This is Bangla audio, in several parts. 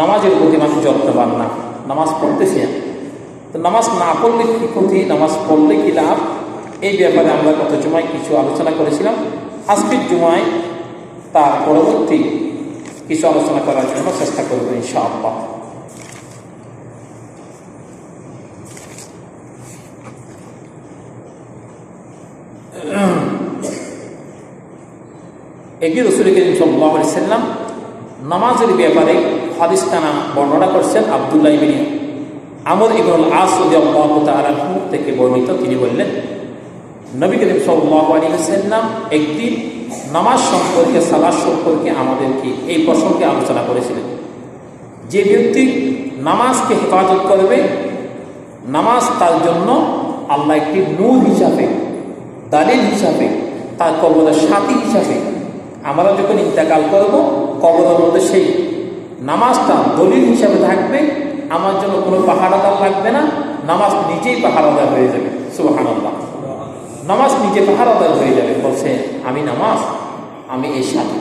নামাজের প্রতি মানুষ যত্নবান না। নামাজ পড়তেছি তো নামাজ না পড়লে কী ক্ষতি? নামাজ পড়লে কী লাভ? এই ব্যাপারে আমরা গত জুমায় কিছু আলোচনা করেছিলাম। আজকের জুমায় তার পরবর্তী কিছু আলোচনা করার জন্য চেষ্টা করব ইনশাআল্লাহ। এগিয়ে রসুল করিম সাল্লাহ সাল্লাম নামাজের ব্যাপারে হাদিস খানা বর্ণনা করছেন আবদুল্লাহ বিন আমর ইবনুল আসদি আল্লাহ তাআলাহু থেকে বর্ণিত। তিনি বললেন, নবী করিম সাল্লাহ আলী সাল্লাম একদিন নামাজ সম্পর্কে সালাদ সম্পর্কে আমাদেরকে এই প্রসঙ্গে আলোচনা করেছিলেন। যে ব্যক্তি নামাজকে হেফাজত করবে, নামাজ তার জন্য আল্লাহ একটি নূর হিসাবে, দালিল হিসাবে, তার কবরের সাথী হিসাবে আমরা যখন ইন্তেকাল করব, কবরের মধ্যে সেই নামাজটা দলিল হিসাবে থাকবে, আমার জন্য কোনো পাহাড়াদার লাগবে না, নামাজ নিজেই পাহাড়াদার হয়ে যাবে সুবাহান নামাজ নিজে পাহাড়াদার হয়ে যাবে, বলছে, আমি নামাজ, আমি এই সাথী।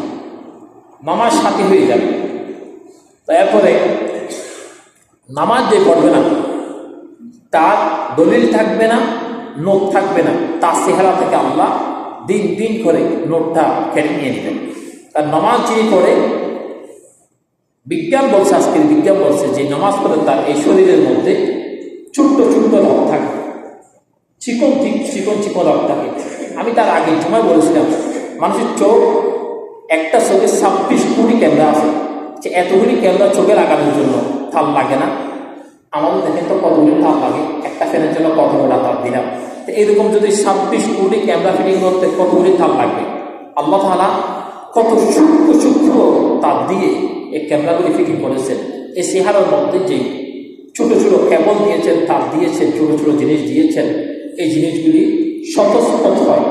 নামাজ সাথী হয়ে যাবে। তারপরে নামাজ যে পড়বে না। তার দলিল থাকবে না, নোট থাকবে না, তার চেহারা থেকে আল্লাহ দিন দিন করে নোটটা কেটে নিয়ে নেবেন তার নামাজ যিনি পড়ে বিজ্ঞান বলছে, আজকের বিজ্ঞান বলছে যে নামাজ পড়ে তার এই শরীরের মধ্যে ছোট্ট ছোট্ট রক থাকে। চিকন চিকন চিকন রক থাকে। আমি তার আগে সময় বলেছিলাম, মানুষের চোখ, একটা চোখে ছাব্বিশ কোটি ক্যামেরা আছে। যে এতগুলি ক্যামেরা চোখে লাগানোর জন্য থাল লাগে না। আমাদের দেখেন তো কতগুলি থাল লাগে, একটা ফ্যানের জন্য কত গোটা তার দিলাম। তো এরকম যদি ছাব্বিশ কোটি ক্যামেরা ফিটিং করতে কতগুলি থাল লাগবে? আল্লাহ তালা কত সূক্ষ্ম সূক্ষ্ম তার দিয়ে এই ক্যামেরাগুলি ফিটিং করেছেন। এই চেহারার মধ্যে যে ছোট ছোট কেবল দিয়েছেন, তার দিয়েছেন, ছোট ছোট জিনিস দিয়েছেন, এই জিনিসগুলি স্বতঃস্ফত হয়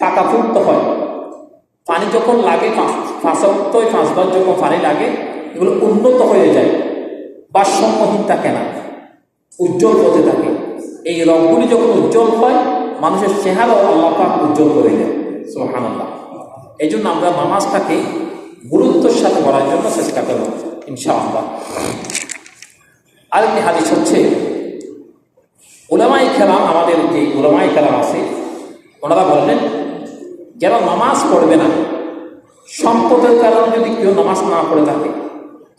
ফাঁকাফুক্ত হয়। পানি যখন লাগে ফাঁসক্তই পাঁচবার যখন পানি লাগে, এগুলো উন্নত হয়ে যায় বা ভারসাম্যহীন থাকে না উজ্জ্বল হতে থাকে। এই রঙগুলি যখন উজ্জ্বল হয়, মানুষের চেহারাও আল্লাহ উজ্জ্বল করে দেয় সোহান আল্লাহ এই জন্য আমরা নামাজটাকে গুরুত্বের সাথে করার জন্য চেষ্টা করব ইনশাআল্লাহ। আরেকটি হাদিস হচ্ছে ওলামাই খেলাম আমাদের যে ওলামাই খেলাম আছে, ওনারা বললেন, যারা নামাজ পড়বে না, সম্পদের কারণে যদি কেউ নামাজ না পড়ে থাকে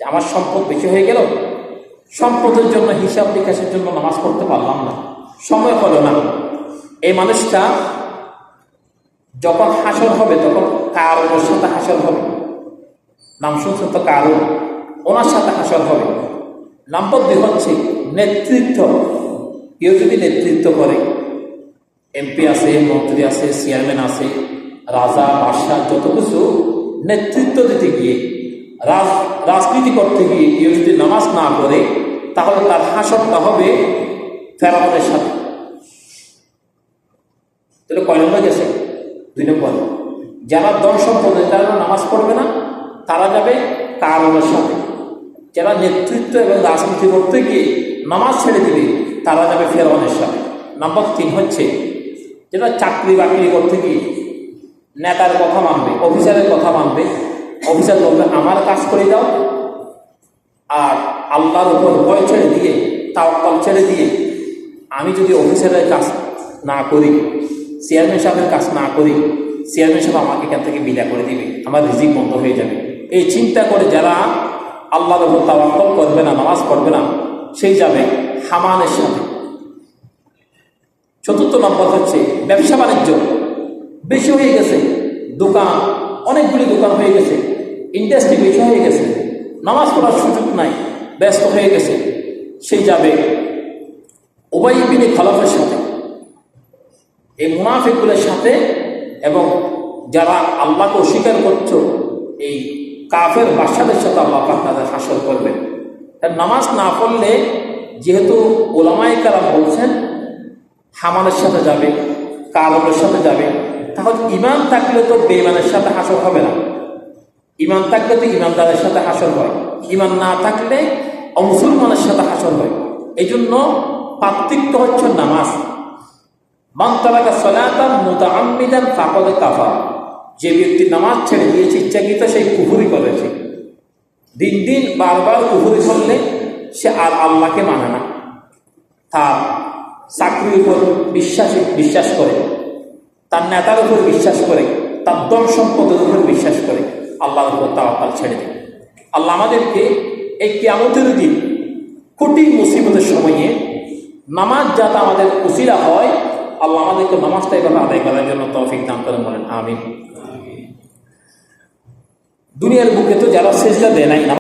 আমার সম্পদ বেশি হয়ে গেল, সম্পদের জন্য হিসাব নিকাশের জন্য নামাজ পড়তে পারলাম না, সময় হলো না। এই মানুষটা যখন হাসর হবে, তখন কারণের সাথে হাসর হবে? নাম শুনছেন তো কারণ ওনার সাথে হাসর হবে। নাম্বার দুই হচ্ছে নেতৃত্ব। কেউ যদি নেতৃত্ব করে, এমপি আছে, মন্ত্রী আছে, চেয়ারম্যান আছে, রাজা বাদশাহ যত কিছু নেতৃত্ব দিতে গিয়ে, রাজ, রাজনীতি করতে গিয়ে কেউ যদি নামাজ না করে তাহলে তার হাসরটা হবে ফেরাউনের সাথে। তাহলে কয় নম্বর গেছে? দুই নম্বর। যারা দল সম্পদে তারা নামাজ পড়বে না? তারা যাবে কারণের সাথে। যারা নেতৃত্ব এবং রাজনীতি করতে গিয়ে নামাজ ছেড়ে দিবে, তারা যাবে ফেরাউনের সাথে। নম্বর তিন হচ্ছে যেটা চাকরি বাকরি করতে গিয়ে নেতার কথা মানবে, অফিসারের কথা মানবে, অফিসার বলবে, আমার কাজ করে দাও। আর আল্লাহর উপর ভয় ছেড়ে দিয়ে, তাওয়াক্কাল ছেড়ে দিয়ে, আমি যদি অফিসারের কাজ না করি, চেয়ারম্যান সাহেবের কাজ না করি, চেয়ারম্যান সাহেব আমাকে এখান থেকে বিদা করে দিবে, আমার রিজিক বন্ধ হয়ে যাবে। এই চিন্তা করে যারা আল্লাহর উপর তাওয়াক্কল করবে না, নামাজ পড়বে না, সেই যাবে হামানের সাথে। চতুর্থ নম্বর হচ্ছে ব্যবসা বাণিজ্য। বেশি হয়ে গেছে, দোকান, অনেকগুলি দোকান হয়ে গেছে ইন্ডাস্ট্রি বেশি হয়ে গেছে, নামাজ পড়ার সুযোগ নাই, ব্যস্ত হয়ে গেছে, সেই যাবে ওবাই বিনে খলাফের সাথে। এই মুনাফিকগুলোর সাথে এবং যারা আল্লাহকে অস্বীকার করছ, এই কাফের বাসাদের সাথে আল্লাহ পাক তাদের হাসল করবেন। তার নামাজ না পড়লে যেহেতু ওলামাই কালাম বলছেন হামানের সাথে যাবে কারণের সাথে যাবে, তাহলে ইমান থাকলে তো বেইমানের সাথে হাসর হবে না। ইমান থাকলে তো ইমানদারের সাথে হাসর হয়। ইমান না থাকলে অমুসলমানের সাথে হাসর হয়। এই জন্য পার্থক্য হচ্ছে নামাজ। মান্তালাকা সলাতান মোতা আম্মিদান ফাকদে কাফা যে ব্যক্তি নামাজ ছেড়ে দিয়েছে ইচ্ছাকৃত সেই কুহুরি করেছে। দিন দিন বারবার কুহুরি করলে সে আর আল্লাহকে মানে না। তার চাকরির উপর বিশ্বাস বিশ্বাস করে, তার নেতার উপর বিশ্বাস করে, তার দল সম্পদের উপর বিশ্বাস করে, আল্লাহর উপর তাওয়াক্কাল ছেড়ে দেয়। আল্লাহ আমাদেরকে এই কিয়ামতের দিন কঠিন মুসিবতের সময়ে নামাজ যাতে আমাদের উসিলা হয়, আল্লাহ আমাদেরকে নামাজটা এভাবে আদায় করার জন্য তৌফিক দান করেন বলেন, আমিন। দুনিয়ার বুকে তো যারা সেজদা দেয় নাই